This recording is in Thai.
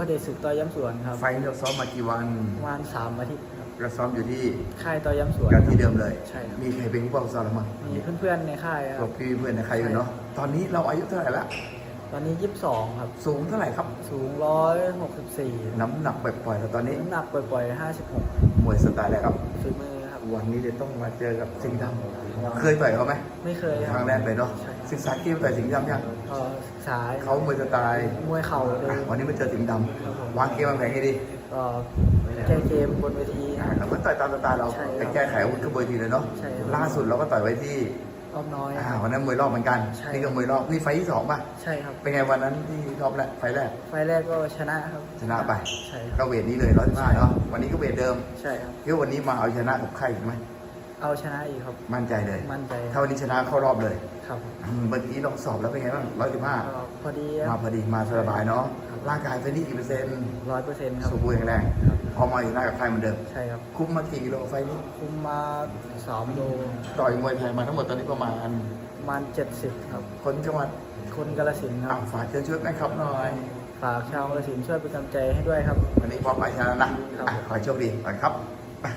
พระเดชศึกต่อย้ำสวนครับไฟล์เราซ้อมมากี่วันประมาณสามอาทิตย์ครับเราซ้อมอยู่ที่ค่ายต่อย้ำสวน กันที่เดิมเลย ใช่ครับ มีใครเป็นผู้ปกครองซ้อมเรามั้งมีเพื่อนๆในค่ายคพวรักบพี่เพื่อนในใครอยู่เนาะตอนนี้เราอายุเท่าไหร่ละตอนนี้ยี่สิบสองครับ สูงเท่าไหร่ครับ สูงร้อยหกสิบสี่น้ำหนักปล่อยๆเราตอนนี้น้ำหนักปล่อยๆห้าสิบหกมวยสไตล์อะไรครับ ฝีมือครับ วันนี้เดี๋ยวต้องมาเจอกับสิงห์ดำเคยต่อยเขาไหมไม่เคยคครัรั้บงแรกเลยเนาะใช่ศึกษาเกมต่อยสิงห์ดำยังก็ศึกษาเขามวยสไตล์มวยเข่าเลยอะวันนี้มาเจอสิงห์ดำวางเกมวางแผนให้ดีก็แก้เกมบนเวทีอะเราก็ต่อยตามสไตล์เราใช่ครับไปแก้ไขอาวุ้นขึ้นเวทีเลยเนาะใช่ครับล่าสุดเราก็ต่อยไว้ที่ รอบน้อย อ่าวันนั้นมวยรอบเหมือนกันใช่ นี่ก็มวยรอบนี่ไฟล์ที่สองป่ะใช่ครับ เป็นไงวันนั้นที่รอบแรกไฟล์แรก ไฟล์แรกก็ชนะครับชนะไป ใช่คก็รับ เวทนี้เลยร้อยห้าเนาะวันนี้ก็เวทเดิมใช่ครับ คิดว่าวันนี้มาเอาชนะกับใครอีกไหม เอาชนะอีกครับ มั่นใจเลย มั่นใจถ้าวันนี้ชนะเข้ารอบเลยครับอืมเมื่อกี้ลองสอบแล้วเป็นไงบ้างร้อยสิบห้าก็พอดีมาพอดีมาสบายเนาะร่างกายไฟนี่กี่เปอร์เซ็นต์ร้อยเปอร์เซ็นต์ครับ สมบูรณ์แข็งแรงพอมาอยู่หน้ากับใครเหมือนเดิม ใช่ครับคุ้มมากี่กิโลไฟนี้คุมมาสามโลต่อยมวยไทยมาทั้งหมดตอนนี้ประมาณประมาณเจ็ดสิบครับ คนจังหวัดคนกาลสินธุ์คอ่ารับฝากเชิญช่วยแม่ครับหน่อย ฝากชาวกาลสินธุ์ช่วยเป็นกำลังใจให้ด้วยครับ วันนี้พร้อมไปชนะนะครับ อะขอให้โชคดีก่อนครับ